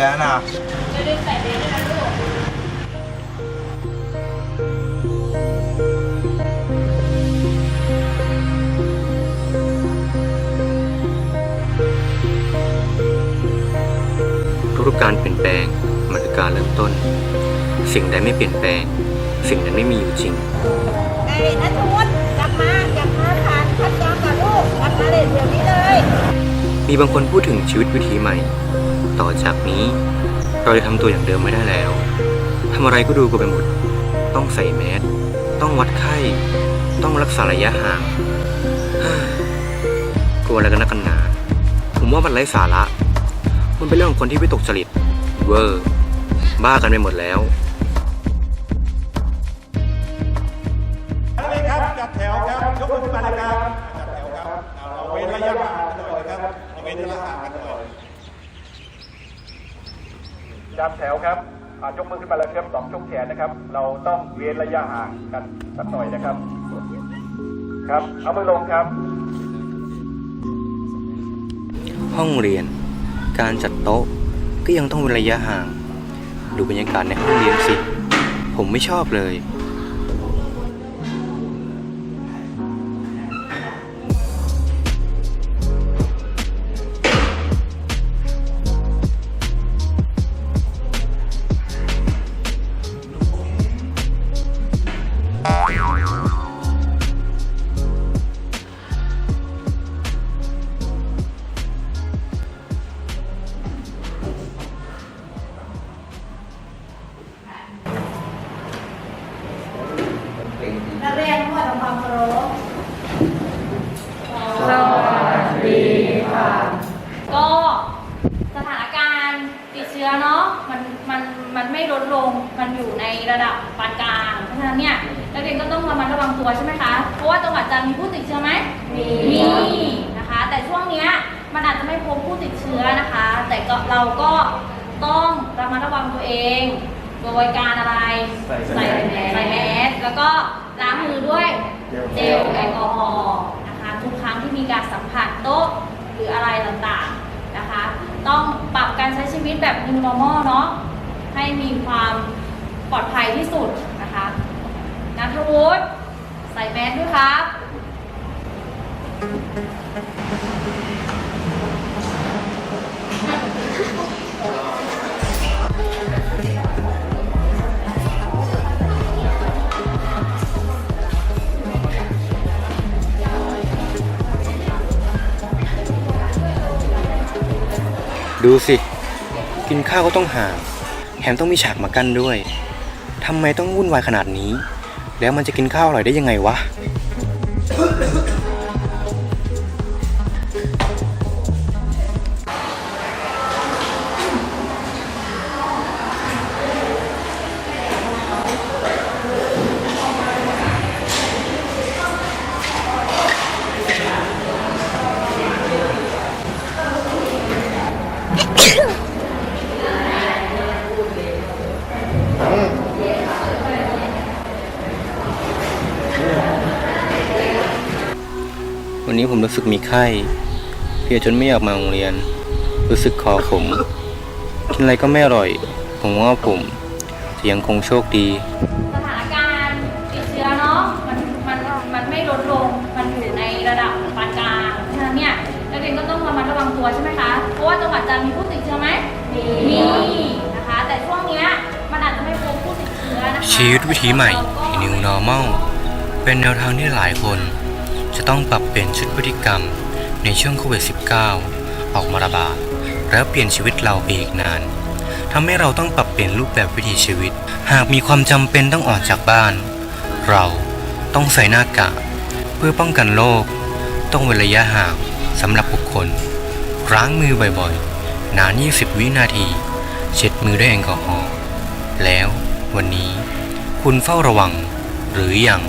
ไปโรงเรียนแล้วนะจะลืมใส่เบรด้วยนะลูกทุกๆการเปลี่ยนแปลงมันคือการเริ่มต้น สิ่งใดไม่เปลี่ยนแปลง สิ่งนั้นไม่มีอยู่จริงไอ้นัทวุฒิกลับมากลับมาผ่านคัดกรองกับลูกกลับมาเลยเดี๋ยวนี้เลย มีบางคนพูดถึงชีวิตวิถีใหม่ ต่อจากนี้ เราจะทำตัวอย่างเดิมไม่ได้แล้วทำอะไรก็ดูกลัวไปหมด ต้องใส่แมสต้องวัดไข้ ต้องรักษาระยะห่างกลัวอะไรกันนักกันหนา ผมว่ามันไร้สาระ มันเป็นเรื่องของคนที่ไม่ตกจริต เวอร์ บ้ากันไปหมดแล้วนักเรียนครับจัดแถวครับยกมือขึ้นมาเลยครับจัดแถวครับเอาเราเว้นระยะห่างกันหน่อยนะครับเราเว้นระยะห่างกันหน่อย จับแถวครับยกมือขึ้นมาแล้วครับสองช่วงแขนนะครับ เราต้องเว้นระยะห่างกันสักหน่อยนะครับ ครับ เอามือลงครับ ห้องเรียน การจัดโต๊ะก็ยังต้องเว้นระยะห่าง ดูบรรยากาศในห้องเรียนสิ ผมไม่ชอบเลย ก็สถานการณ์ติดเชื้อเนาะมันมันมันไม่ลดลงมันอยู่ในระดับปานกลางเพราะฉะนั้นเนี่ยนักเรียนก็ต้องระมัดระวังตัวใช่ไหมคะ เพราะว่าจังหวัดจันทร์มีผู้ติดเชื้อไหมมีมีนะคะ แต่ช่วงเนี้ยมันอาจจะไม่พบผู้ติดเชื้อนะคะ แต่ก็เราก็ต้องระมัดระวังตัวเองโดยการอะไรใส่แมสใส่แมสแล้วก็ล้างมือด้วยเจลแอลกอฮอล์นะคะ ทุกครั้งที่มีการสัมผัสโต๊ะ หรืออะไรต่างๆนะคะ ต้องปรับการใช้ชี วิตแบบ new normal เนาะให้มีความปลอดภัยที่สุดนะคะนัทวุฒิใส่แมสด้วยครับดูสิ กินข้าวก็ต้องห่างแถมต้องมีฉากมากั้นด้วยทำไมต้องวุ่นวายขนาดนี้ แล้วมันจะกินข้าวอร่อยได้ยังไงวะ วันนี้ผมรู้สึกมีไข้ เพลียจนไม่อยากมาโรงเรียน รู้สึกคอขมกินอะไรก็ไม่อร่อย ผมว่าผมจะยังคงโชคดี สถานการณ์ติดเชื้อเนาะมันมันมันไม่ลดลง มันอยู่ในระดับปานกลางเพราะฉะนั้นเนี่ยนักเรียนก็ต้องระมัดระวังตัวใช่ไหมคะ เพราะว่าจังหวัดจันทร์มีผู้ติดเชื้อไหมมีมีนะคะ แต่ช่วงเนี้ยมันอาจจะไม่พบผู้ติดเชื้อนะคะชีวิตวิถีใหม่ New Normal เป็นแนวทางที่หลายคน จะต้องปรับเปลี่ยนชุดพฤติกรรมในช่วงโควิด -19 ออกมาระบาดแล้วเปลี่ยนชีวิตเราไปอีกนานทำให้เราต้องปรับเปลี่ยนรูปแบบวิถีชีวิต หากมีความจำเป็นต้องออกจากบ้าน เราต้องใส่หน้ากากเพื่อป้องกันโรคต้องเว้นระยะห่างสำหรับบุคคลล้างมือบ่อยๆ นาน 20 วินาที เช็ดมือด้วยแอลกอฮอล์แล้ววันนี้คุณเฝ้าระวังหรือยัง